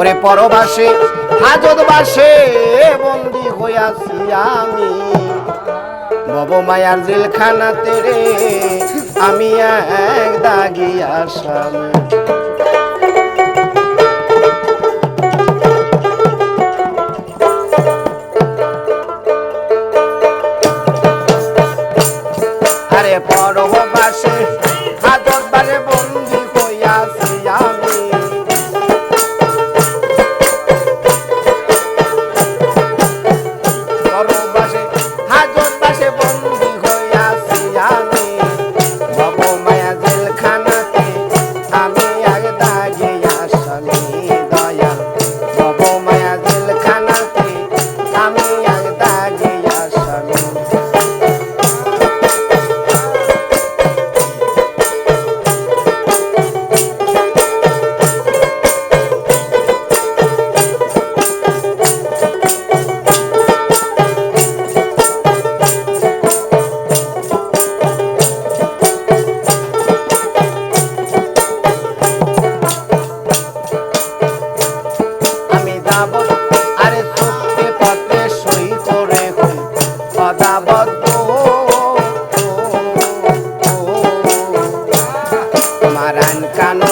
করে পরবাসে হাজত বাসে বন্দি হইয়াছি আমি। বব মায়ার জেলখানাতে রে, আমি এক দাগি আসাম। মারান কানো।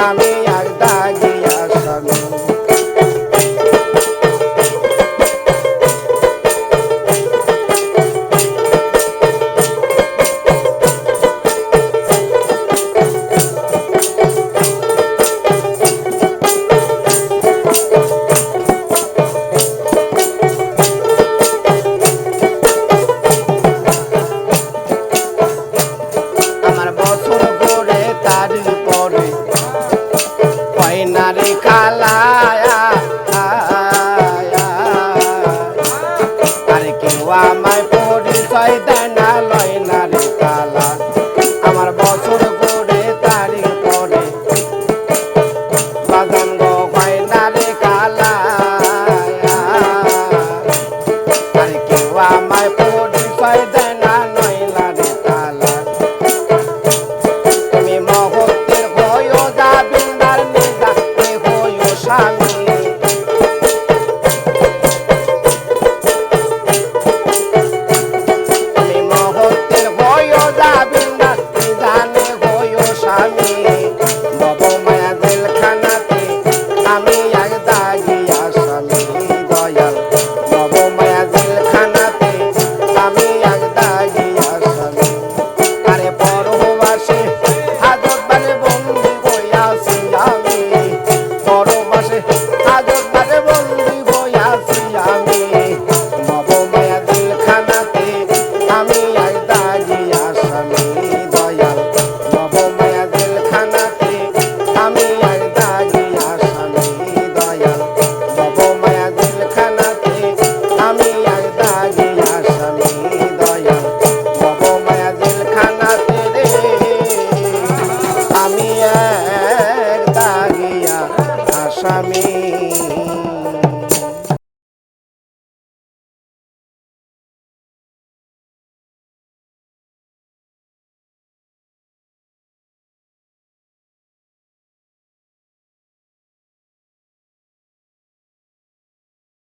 mami. Hayda